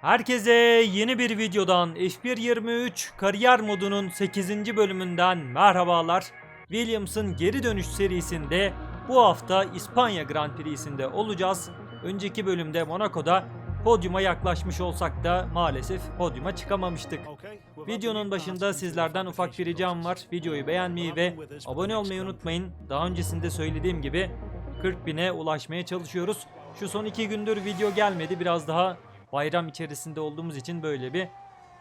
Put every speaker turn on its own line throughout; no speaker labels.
Herkese yeni bir videodan F1.23 kariyer modunun 8. bölümünden merhabalar. Williams'ın geri dönüş serisinde bu hafta İspanya Grand Prix'sinde olacağız. Önceki bölümde Monaco'da podyuma yaklaşmış olsak da maalesef podyuma çıkamamıştık. Videonun başında sizlerden ufak bir ricam var. Videoyu beğenmeyi ve abone olmayı unutmayın. Daha öncesinde söylediğim gibi 40 bine ulaşmaya çalışıyoruz. Şu son iki gündür video gelmedi. Biraz daha bayram içerisinde olduğumuz için böyle bir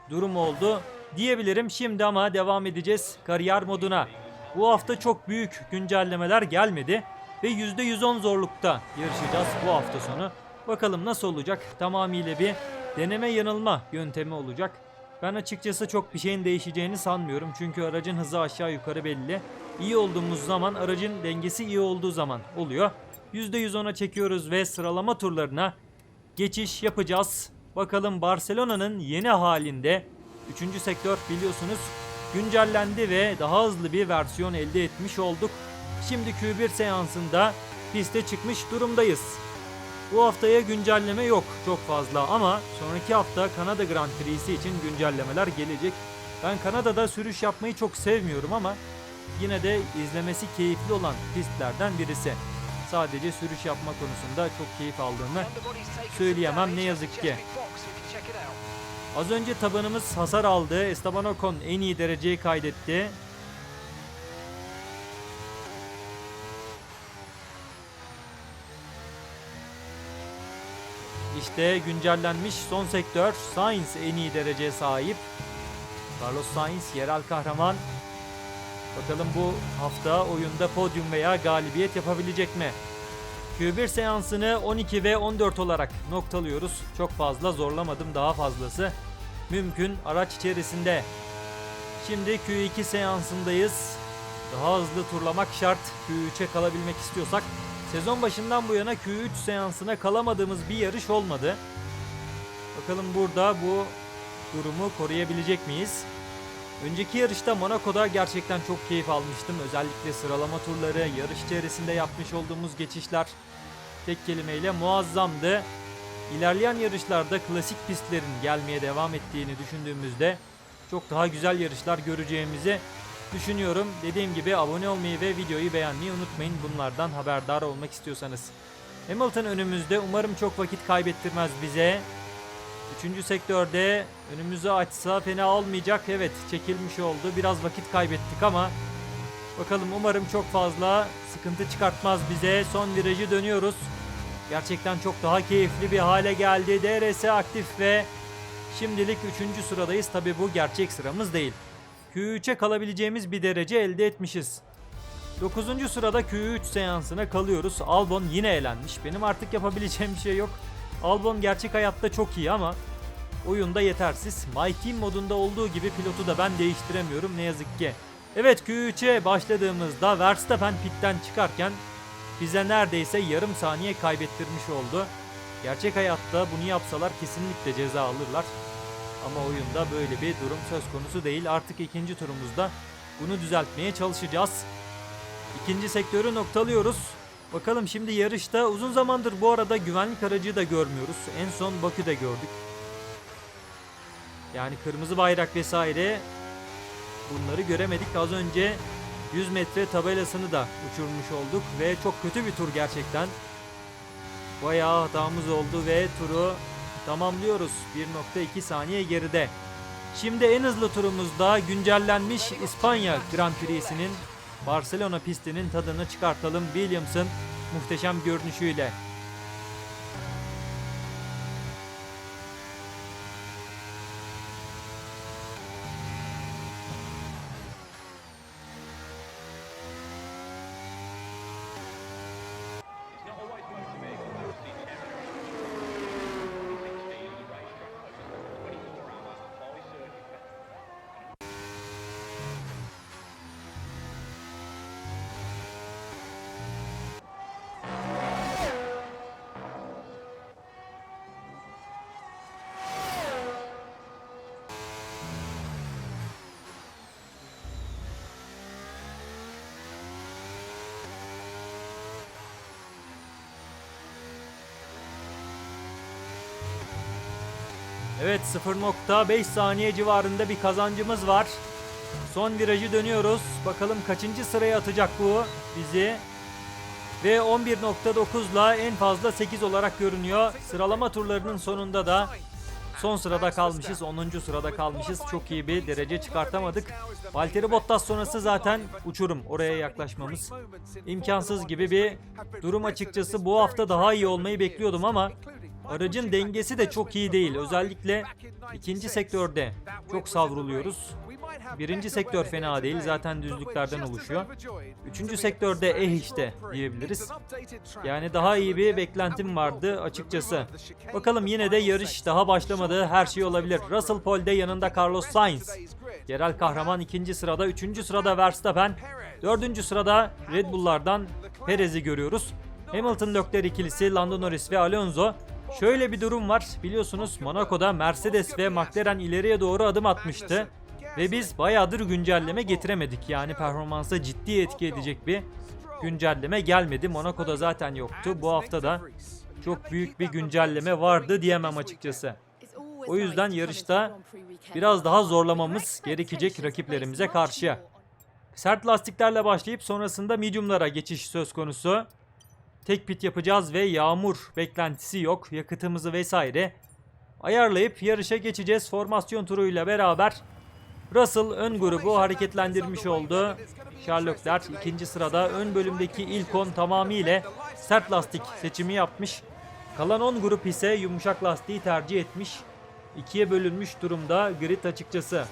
durum oldu diyebilirim. Şimdi ama devam edeceğiz kariyer moduna. Bu hafta çok büyük güncellemeler gelmedi ve %110 zorlukta yarışacağız bu hafta sonu. Bakalım nasıl olacak? Tamamıyla bir deneme yanılma yöntemi olacak. Ben açıkçası çok bir şeyin değişeceğini sanmıyorum. Çünkü aracın hızı aşağı yukarı belli. İyi olduğumuz zaman aracın dengesi iyi olduğu zaman oluyor. %110'a çekiyoruz ve sıralama turlarına geçiş yapacağız. Bakalım Barcelona'nın yeni halinde 3. sektör biliyorsunuz güncellendi ve daha hızlı bir versiyon elde etmiş olduk. Şimdi Q1 seansında piste çıkmış durumdayız. Bu haftaya güncelleme yok çok fazla ama sonraki hafta Kanada Grand Prix'si için güncellemeler gelecek. Ben Kanada'da sürüş yapmayı çok sevmiyorum ama yine de izlemesi keyifli olan pistlerden birisi. Sadece sürüş yapma konusunda çok keyif aldığımı söyleyemem ne yazık ki. Az önce tabanımız hasar aldı. Esteban Ocon en iyi dereceyi kaydetti. İşte güncellenmiş son sektör. Sainz en iyi dereceye sahip. Carlos Sainz yerel kahraman. Bakalım bu hafta oyunda podyum veya galibiyet yapabilecek mi? Q1 seansını 12 ve 14 olarak noktalıyoruz. Çok fazla zorlamadım daha fazlası. Mümkün araç içerisinde. Şimdi Q2 seansındayız. Daha hızlı turlamak şart. Q3'e kalabilmek istiyorsak. Sezon başından bu yana Q3 seansına kalamadığımız bir yarış olmadı. Bakalım burada bu durumu koruyabilecek miyiz? Önceki yarışta Monaco'da gerçekten çok keyif almıştım. Özellikle sıralama turları, yarış içerisinde yapmış olduğumuz geçişler tek kelimeyle muazzamdı. İlerleyen yarışlarda klasik pistlerin gelmeye devam ettiğini düşündüğümüzde çok daha güzel yarışlar göreceğimizi düşünüyorum. Dediğim gibi abone olmayı ve videoyu beğenmeyi unutmayın bunlardan haberdar olmak istiyorsanız. Hamilton önümüzde umarım çok vakit kaybettirmez bize. Üçüncü sektörde önümüzü açsa fena olmayacak. Evet çekilmiş oldu. Biraz vakit kaybettik ama bakalım umarım çok fazla sıkıntı çıkartmaz bize. Son virajı dönüyoruz. Gerçekten çok daha keyifli bir hale geldi. DRS aktif ve şimdilik 3. sıradayız. Tabi bu gerçek sıramız değil. Q3'e kalabileceğimiz bir derece elde etmişiz. 9. sırada Q3 seansına kalıyoruz. Albon yine elenmiş. Benim artık yapabileceğim bir şey yok. Albon gerçek hayatta çok iyi ama oyunda yetersiz. My Team modunda olduğu gibi pilotu da ben değiştiremiyorum ne yazık ki. Evet Q3'e başladığımızda Verstappen pitten çıkarken bize neredeyse yarım saniye kaybettirmiş oldu. Gerçek hayatta bunu yapsalar kesinlikle ceza alırlar. Ama oyunda böyle bir durum söz konusu değil. Artık ikinci turumuzda bunu düzeltmeye çalışacağız. İkinci sektörü noktalıyoruz. Bakalım şimdi yarışta uzun zamandır bu arada güvenlik aracı da görmüyoruz. En son Bakü'de gördük. Yani kırmızı bayrak vesaire bunları göremedik. Az önce 100 metre tabelasını da uçurmuş olduk ve çok kötü bir tur gerçekten. Bayağı hatamız oldu ve turu tamamlıyoruz. 1.2 saniye geride. Şimdi en hızlı turumuzda güncellenmiş İspanya Grand Prix'sinin Barcelona pistinin tadını çıkartalım Williams'ın muhteşem görünüşüyle. Evet 0.5 saniye civarında bir kazancımız var. Son virajı dönüyoruz. Bakalım kaçıncı sıraya atacak bu bizi. Ve 11.9'la en fazla 8 olarak görünüyor. Sıralama turlarının sonunda da son sırada kalmışız. 10. sırada kalmışız. Çok iyi bir derece çıkartamadık. Valtteri Bottas sonrası zaten uçurum. Oraya yaklaşmamız imkansız gibi bir durum açıkçası. Bu hafta daha iyi olmayı bekliyordum ama aracın dengesi de çok iyi değil. Özellikle ikinci sektörde çok savruluyoruz. Birinci sektör fena değil. Zaten düzlüklerden oluşuyor. Üçüncü sektörde eh işte diyebiliriz. Yani daha iyi bir beklentim vardı açıkçası. Bakalım yine de yarış daha başlamadı. Her şey olabilir. Russell Pole'de yanında Carlos Sainz. Yerel kahraman ikinci sırada. Üçüncü sırada Verstappen. Dördüncü sırada Red Bull'lardan Perez'i görüyoruz. Hamilton Leclerc ikilisi Lando Norris ve Alonso. Şöyle bir durum var. Biliyorsunuz Monaco'da Mercedes ve McLaren ileriye doğru adım atmıştı. Ve biz bayağıdır güncelleme getiremedik. Yani performansa ciddi etki edecek bir güncelleme gelmedi. Monaco'da zaten yoktu. Bu hafta da çok büyük bir güncelleme vardı diyemem açıkçası. O yüzden yarışta biraz daha zorlamamız gerekecek rakiplerimize karşı. Sert lastiklerle başlayıp sonrasında mediumlara geçiş söz konusu. Tek pit yapacağız ve yağmur beklentisi yok. Yakıtımızı vesaire ayarlayıp yarışa geçeceğiz. Formasyon turuyla beraber Russell ön grubu hareketlendirmiş oldu. Sherlock Leclerc ikinci sırada ön bölümdeki ilk 10 tamamıyla sert lastik seçimi yapmış. Kalan 10 grup ise yumuşak lastiği tercih etmiş. İkiye bölünmüş durumda grid açıkçası.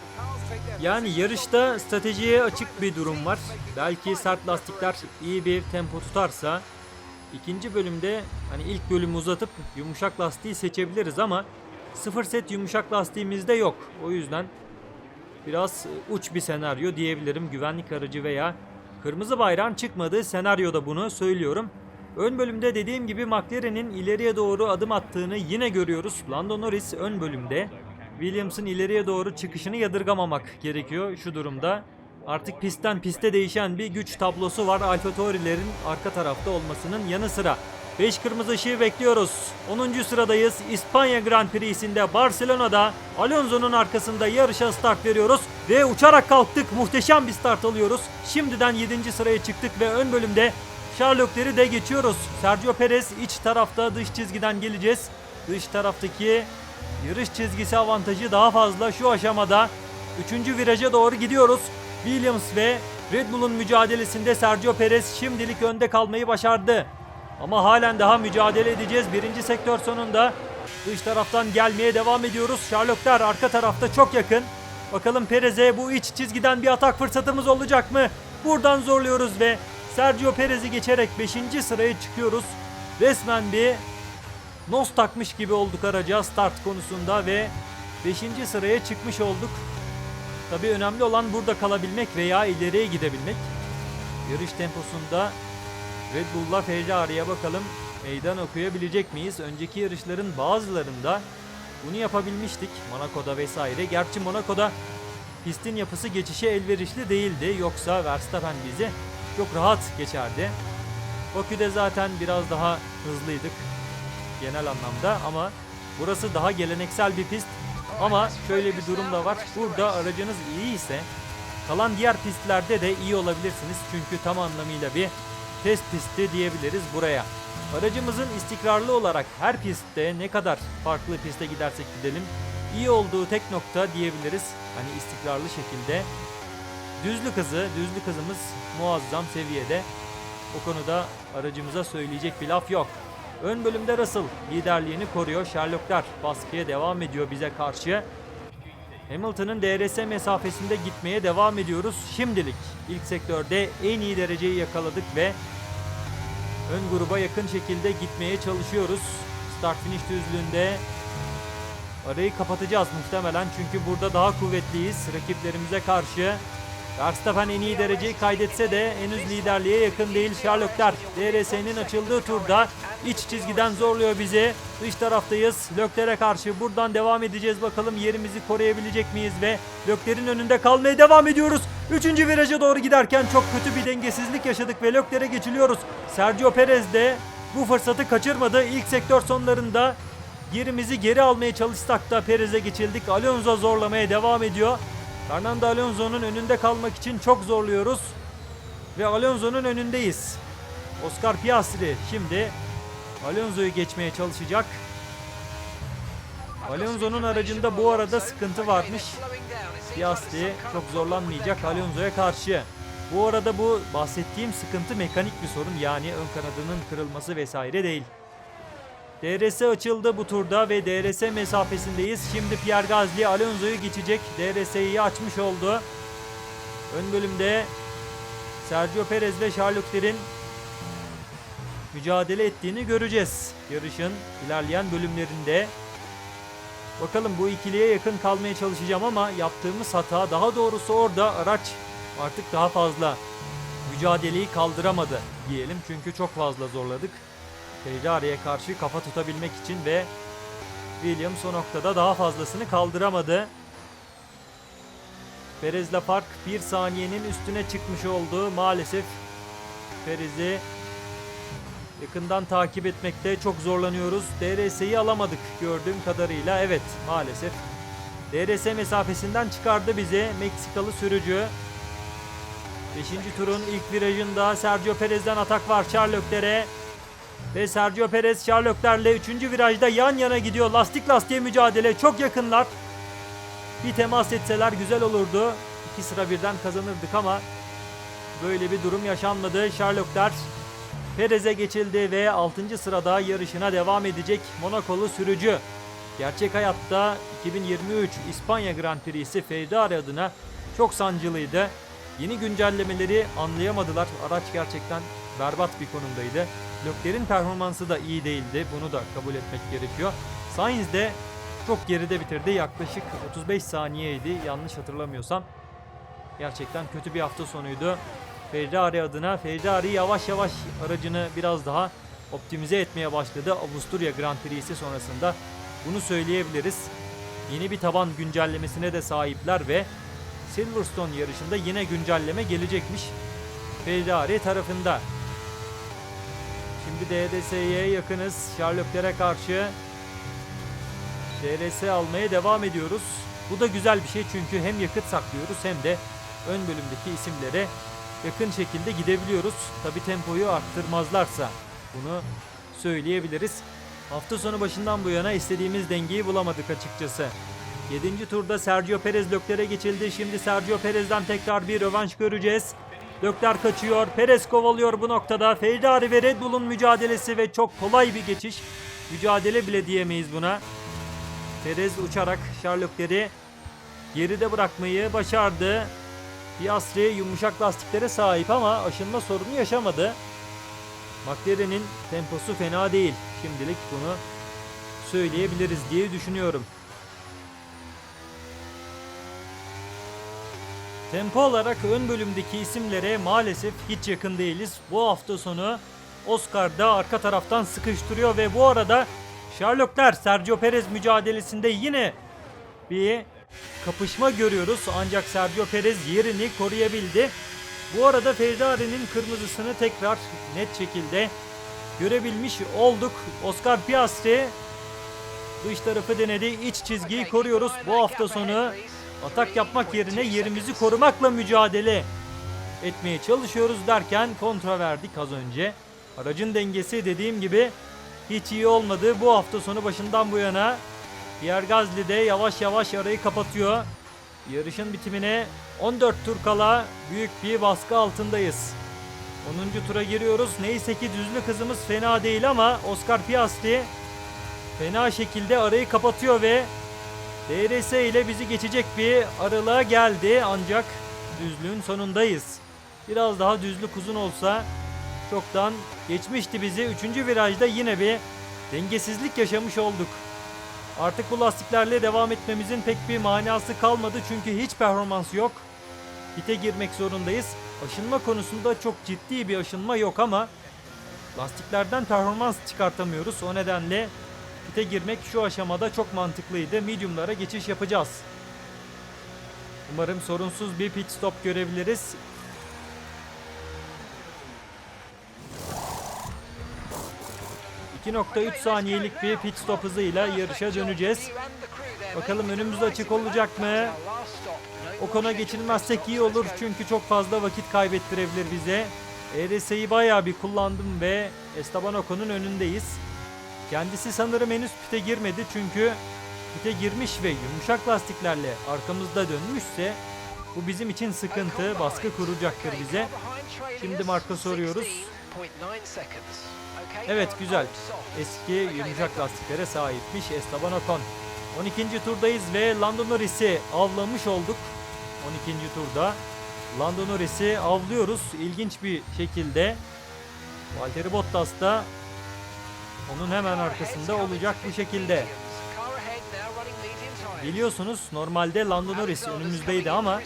Yani yarışta stratejiye açık bir durum var. Belki sert lastikler iyi bir tempo tutarsa ikinci bölümde hani ilk bölümü uzatıp yumuşak lastiği seçebiliriz ama sıfır set yumuşak lastiğimiz de yok. O yüzden biraz uç bir senaryo diyebilirim. Güvenlik aracı veya kırmızı bayrağın çıkmadığı senaryoda bunu söylüyorum. Ön bölümde dediğim gibi McLaren'in ileriye doğru adım attığını yine görüyoruz. Lando Norris ön bölümde. Williams'ın ileriye doğru çıkışını yadırgamamak gerekiyor şu durumda. Artık pistten piste değişen bir güç tablosu var Alfa Tauri'lerin arka tarafta olmasının yanı sıra. 5 kırmızı ışığı bekliyoruz. 10. sıradayız. İspanya Grand Prix'sinde Barcelona'da Alonso'nun arkasında yarışa start veriyoruz. Ve uçarak kalktık. Muhteşem bir start alıyoruz. Şimdiden 7. sıraya çıktık ve ön bölümde Sherlock'leri de geçiyoruz. Sergio Perez iç tarafta dış çizgiden geleceğiz. Dış taraftaki yarış çizgisi avantajı daha fazla şu aşamada. 3. viraja doğru gidiyoruz. Williams ve Red Bull'un mücadelesinde Sergio Perez şimdilik önde kalmayı başardı. Ama halen daha mücadele edeceğiz. Birinci sektör sonunda dış taraftan gelmeye devam ediyoruz. Sherlockler arka tarafta çok yakın. Bakalım Perez'e bu iç çizgiden bir atak fırsatımız olacak mı? Buradan zorluyoruz ve Sergio Perez'i geçerek 5. sıraya çıkıyoruz. Resmen bir nos takmış gibi olduk araca start konusunda ve 5. sıraya çıkmış olduk. Tabii önemli olan burada kalabilmek veya ileriye gidebilmek. Yarış temposunda Red Bull'la Ferrari'ye bakalım meydan okuyabilecek miyiz? Önceki yarışların bazılarında bunu yapabilmiştik. Monaco'da vesaire. Gerçi Monaco'da pistin yapısı geçişe elverişli değildi. Yoksa Verstappen bizi çok rahat geçerdi. Bakü'de zaten biraz daha hızlıydık genel anlamda ama burası daha geleneksel bir pist. Ama şöyle bir durum da var. Burada aracınız iyi ise kalan diğer pistlerde de iyi olabilirsiniz. Çünkü tam anlamıyla bir test pisti diyebiliriz buraya. Aracımızın istikrarlı olarak her pistte ne kadar farklı piste gidersek gidelim iyi olduğu tek nokta diyebiliriz. Hani istikrarlı şekilde düzlük hızı, düzlük hızımız muazzam seviyede. O konuda aracımıza söyleyecek bir laf yok. Ön bölümde Russell liderliğini koruyor. Sherlocklar baskıya devam ediyor bize karşı. Hamilton'ın DRS mesafesinde gitmeye devam ediyoruz. Şimdilik ilk sektörde en iyi dereceyi yakaladık ve ön gruba yakın şekilde gitmeye çalışıyoruz. Start finish düzlüğünde arayı kapatacağız muhtemelen çünkü burada daha kuvvetliyiz rakiplerimize karşı. Verstappen en iyi dereceyi kaydetse de henüz liderliğe yakın değil. Sherlockler DRS'nin açıldığı turda iç çizgiden zorluyor bizi. Dış taraftayız. Lökler'e karşı buradan devam edeceğiz. Bakalım yerimizi koruyabilecek miyiz ve Lökler'in önünde kalmaya devam ediyoruz. Üçüncü viraja doğru giderken çok kötü bir dengesizlik yaşadık ve Lökler'e geçiliyoruz. Sergio Perez de bu fırsatı kaçırmadı. İlk sektör sonlarında Yerimizi geri almaya çalışsak da Perez'e geçildik. Alonso zorlamaya devam ediyor. Fernando Alonso'nun önünde kalmak için çok zorluyoruz. Ve Alonso'nun önündeyiz. Oscar Piastri şimdi Alonso'yu geçmeye çalışacak. Alonso'nun aracında bu arada sıkıntı varmış. Piastri çok zorlanmayacak Alonso'ya karşı. Bu arada bu bahsettiğim sıkıntı mekanik bir sorun yani ön kanadının kırılması vesaire değil. DRS açıldı bu turda ve DRS mesafesindeyiz. Şimdi Pierre Gasly Alonso'yu geçecek. DRS'yi açmış oldu. Ön bölümde Sergio Perez ve Charles Leclerc'in mücadele ettiğini göreceğiz. Yarışın ilerleyen bölümlerinde. Bakalım bu ikiliye yakın kalmaya çalışacağım ama yaptığımız hata daha doğrusu orada araç artık daha fazla mücadeleyi kaldıramadı diyelim. Çünkü çok fazla zorladık. Ferrari'ye karşı kafa tutabilmek için ve Williams o noktada daha fazlasını kaldıramadı. Perez'le fark bir saniyenin üstüne çıkmış oldu. Maalesef Perez'i yakından takip etmekte çok zorlanıyoruz. DRS'yi alamadık gördüğüm kadarıyla. Evet maalesef. DRS mesafesinden çıkardı bizi Meksikalı sürücü. 5. turun ilk virajında Sergio Perez'den atak var Charles Leclerc'e. Ve Sergio Perez Charles Leclerc'le 3. virajda yan yana gidiyor. Lastik lastiğe mücadele çok yakınlar. Bir temas etseler güzel olurdu. İki sıra birden kazanırdık ama böyle bir durum yaşanmadı. Charles Leclerc Perez'e geçildi ve 6. sırada yarışına devam edecek Monakolu sürücü. Gerçek hayatta 2023 İspanya Grand Prix'si Ferrari adına çok sancılıydı. Yeni güncellemeleri anlayamadılar. Araç gerçekten berbat bir konumdaydı. Leclerc'in performansı da iyi değildi. Bunu da kabul etmek gerekiyor. Sainz de çok geride bitirdi. Yaklaşık 35 saniyeydi yanlış hatırlamıyorsam. Gerçekten kötü bir hafta sonuydu. Ferrari adına Ferrari yavaş yavaş aracını biraz daha optimize etmeye başladı. Avusturya Grand Prix'si sonrasında bunu söyleyebiliriz. Yeni bir taban güncellemesine de sahipler ve Silverstone yarışında yine güncelleme gelecekmiş Ferrari tarafında. Şimdi DRS'ye yakınız. Leclerc'e karşı DRS almaya devam ediyoruz. Bu da güzel bir şey çünkü hem yakıt saklıyoruz hem de ön bölümdeki isimlere yakın şekilde gidebiliyoruz. Tabi tempoyu arttırmazlarsa bunu söyleyebiliriz. Hafta sonu başından bu yana istediğimiz dengeyi bulamadık açıkçası. 7. turda Sergio Perez Leclerc'e geçildi. Şimdi Sergio Perez'den tekrar bir rövanş göreceğiz. Leclerc kaçıyor. Perez kovalıyor bu noktada. Ferrari ve Red Bull'un mücadelesi ve çok kolay bir geçiş. Mücadele bile diyemeyiz buna. Perez uçarak Leclerc'i geride bırakmayı başardı. Piastri yumuşak lastiklere sahip ama aşınma sorunu yaşamadı. McLaren'in temposu fena değil. Şimdilik bunu söyleyebiliriz diye düşünüyorum. Tempo olarak ön bölümdeki isimlere maalesef hiç yakın değiliz. Bu hafta sonu Oscar da arka taraftan sıkıştırıyor ve bu arada Leclerc Sergio Perez mücadelesinde yine bir kapışma görüyoruz. Ancak Sergio Perez yerini koruyabildi. Bu arada Ferrari'nin kırmızısını tekrar net şekilde görebilmiş olduk. Oscar Piastri dış tarafı denedi. İç çizgiyi koruyoruz. Bu hafta sonu atak yapmak yerine yerimizi korumakla mücadele etmeye çalışıyoruz derken kontra verdik az önce. Aracın dengesi dediğim gibi hiç iyi olmadı. Bu hafta sonu başından bu yana Pierre Gasly de yavaş yavaş arayı kapatıyor. Yarışın bitimine 14 tur kala büyük bir baskı altındayız. 10. tura giriyoruz. Neyse ki düzlük hızımız fena değil ama Oscar Piastri fena şekilde arayı kapatıyor ve DRS ile bizi geçecek bir aralığa geldi ancak düzlüğün sonundayız. Biraz daha düzlük uzun olsa çoktan geçmişti bizi. Üçüncü virajda yine bir dengesizlik yaşamış olduk. Artık bu lastiklerle devam etmemizin pek bir manası kalmadı çünkü hiç performans yok. Pite girmek zorundayız. Aşınma konusunda çok ciddi bir aşınma yok ama lastiklerden performans çıkartamıyoruz. O nedenle pite girmek şu aşamada çok mantıklıydı. Medium'lara geçiş yapacağız. Umarım sorunsuz bir pit stop görebiliriz. 2.3 saniyelik bir pit stop hızıyla yarışa döneceğiz. Bakalım önümüzde açık olacak mı? Ocon'a geçilmezsek iyi olur çünkü çok fazla vakit kaybettirebilir bize. ERS'yi bayağı bir kullandım ve Esteban Ocon'un önündeyiz. Kendisi sanırım henüz pite girmedi çünkü pite girmiş ve yumuşak lastiklerle arkamızda dönmüşse bu bizim için sıkıntı, baskı kuracaktır bize. Şimdi marka soruyoruz. Evet güzel. Eski yumuşak lastiklere sahipmiş Esteban Ocon. 12. turdayız ve Lando Norris'i avlamış olduk. 12. turda Lando Norris'i avlıyoruz ilginç bir şekilde. Valtteri Bottas da onun hemen arkasında olacak bu şekilde. Biliyorsunuz normalde Lando Norris önümüzdeydi ama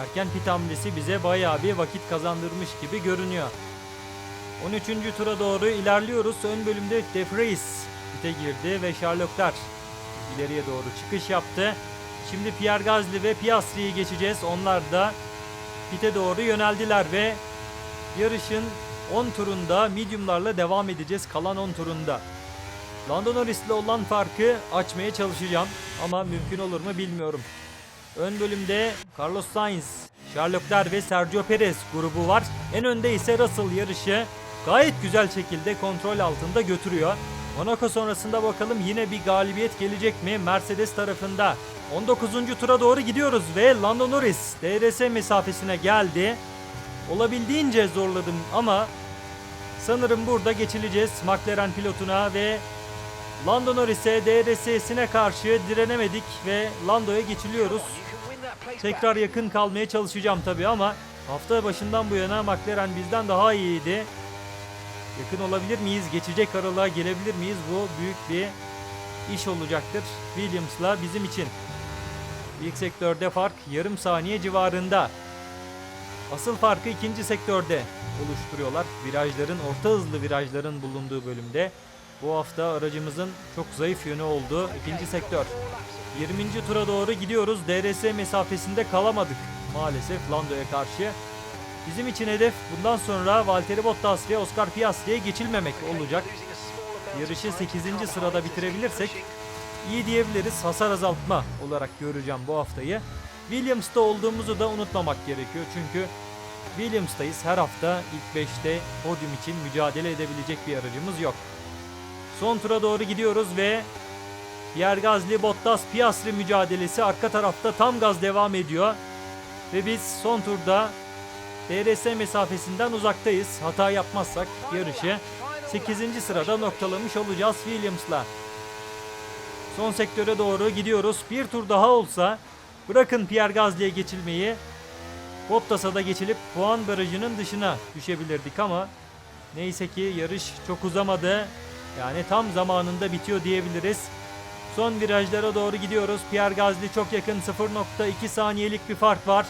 erken pit hamlesi bize bayağı bir vakit kazandırmış gibi görünüyor. 13. tura doğru ilerliyoruz. Ön bölümde De Vries pite girdi ve Sherlock Leclerc ileriye doğru çıkış yaptı. Şimdi Pierre Gasly ve Piastri'yi geçeceğiz. Onlar da pite doğru yöneldiler ve yarışın 10 turunda mediumlarla devam edeceğiz. Kalan 10 turunda. Lando Norris'le olan farkı açmaya çalışacağım ama mümkün olur mu bilmiyorum. Ön bölümde Carlos Sainz, Charles Leclerc ve Sergio Perez grubu var. En önde ise Russell yarışı gayet güzel şekilde kontrol altında götürüyor. Monaco sonrasında bakalım yine bir galibiyet gelecek mi Mercedes tarafında. 19. tura doğru gidiyoruz ve Lando Norris DRS mesafesine geldi. Olabildiğince zorladım ama sanırım burada geçileceğiz McLaren pilotuna ve Lando Norris'e DRS'sine karşı direnemedik ve Lando'ya geçiliyoruz. Tekrar yakın kalmaya çalışacağım tabii ama hafta başından bu yana McLaren bizden daha iyiydi. Yakın olabilir miyiz? Geçecek aralığa gelebilir miyiz? Bu büyük bir iş olacaktır Williams'la bizim için. İlk sektörde fark yarım saniye civarında. Asıl farkı ikinci sektörde oluşturuyorlar. Virajların, orta hızlı virajların bulunduğu bölümde. Bu hafta aracımızın çok zayıf yönü oldu. İkinci sektör. 20. tura doğru gidiyoruz. DRS mesafesinde kalamadık maalesef Lando'ya karşı. Bizim için hedef bundan sonra Valtteri Bottas ve Oscar Piastri'ye geçilmemek olacak. Yarışı 8. sırada bitirebilirsek iyi diyebiliriz. Hasar azaltma olarak göreceğim bu haftayı. Williams'ta olduğumuzu da unutmamak gerekiyor. Çünkü Williams'tayız. Her hafta ilk 5'te podyum için mücadele edebilecek bir aracımız yok. Son tura doğru gidiyoruz ve Pierre Gasly Bottas Piastri mücadelesi arka tarafta tam gaz devam ediyor. Ve biz son turda DRS mesafesinden uzaktayız. Hata yapmazsak yarışı 8. sırada noktalamış olacağız Williams'la. Son sektöre doğru gidiyoruz. Bir tur daha olsa bırakın Pierre Gasly'ye geçilmeyi Bottas'a da geçilip puan barajının dışına düşebilirdik ama neyse ki yarış çok uzamadı. Yani tam zamanında bitiyor diyebiliriz. Son virajlara doğru gidiyoruz. Pierre Gasly çok yakın 0.2 saniyelik bir fark var.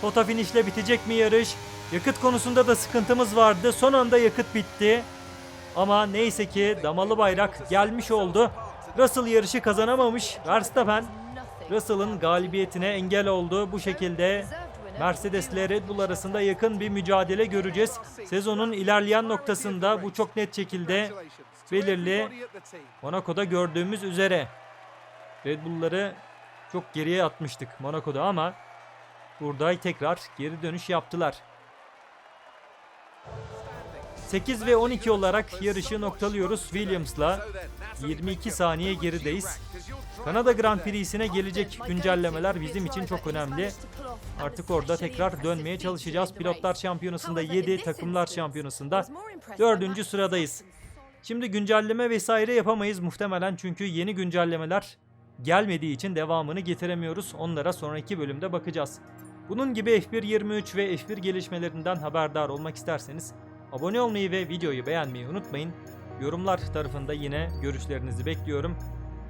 Foto finişle bitecek mi yarış? Yakıt konusunda da sıkıntımız vardı. Son anda yakıt bitti. Ama neyse ki damalı bayrak gelmiş oldu. Russell yarışı kazanamamış. Verstappen Russell'ın galibiyetine engel oldu. Bu şekilde Mercedes ile Red Bull arasında yakın bir mücadele göreceğiz. Sezonun ilerleyen noktasında bu çok net şekilde belirli. Monaco'da gördüğümüz üzere Red Bull'ları çok geriye atmıştık Monaco'da ama burada tekrar geri dönüş yaptılar. 8 ve 12 olarak yarışı noktalıyoruz Williams'la. 22 saniye gerideyiz. Kanada Grand Prix'sine gelecek güncellemeler bizim için çok önemli. Artık orada tekrar dönmeye çalışacağız. Pilotlar Şampiyonası'nda 7, Takımlar Şampiyonası'nda 4. sıradayız. Şimdi güncelleme vesaire yapamayız muhtemelen çünkü yeni güncellemeler gelmediği için devamını getiremiyoruz. Onlara sonraki bölümde bakacağız. Bunun gibi F1 23 ve F1 gelişmelerinden haberdar olmak isterseniz abone olmayı ve videoyu beğenmeyi unutmayın. Yorumlar tarafında yine görüşlerinizi bekliyorum.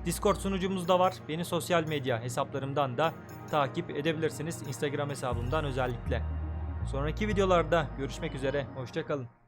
Discord sunucumuz da var. Beni sosyal medya hesaplarımdan da takip edebilirsiniz. Instagram hesabımdan özellikle. Sonraki videolarda görüşmek üzere. Hoşçakalın.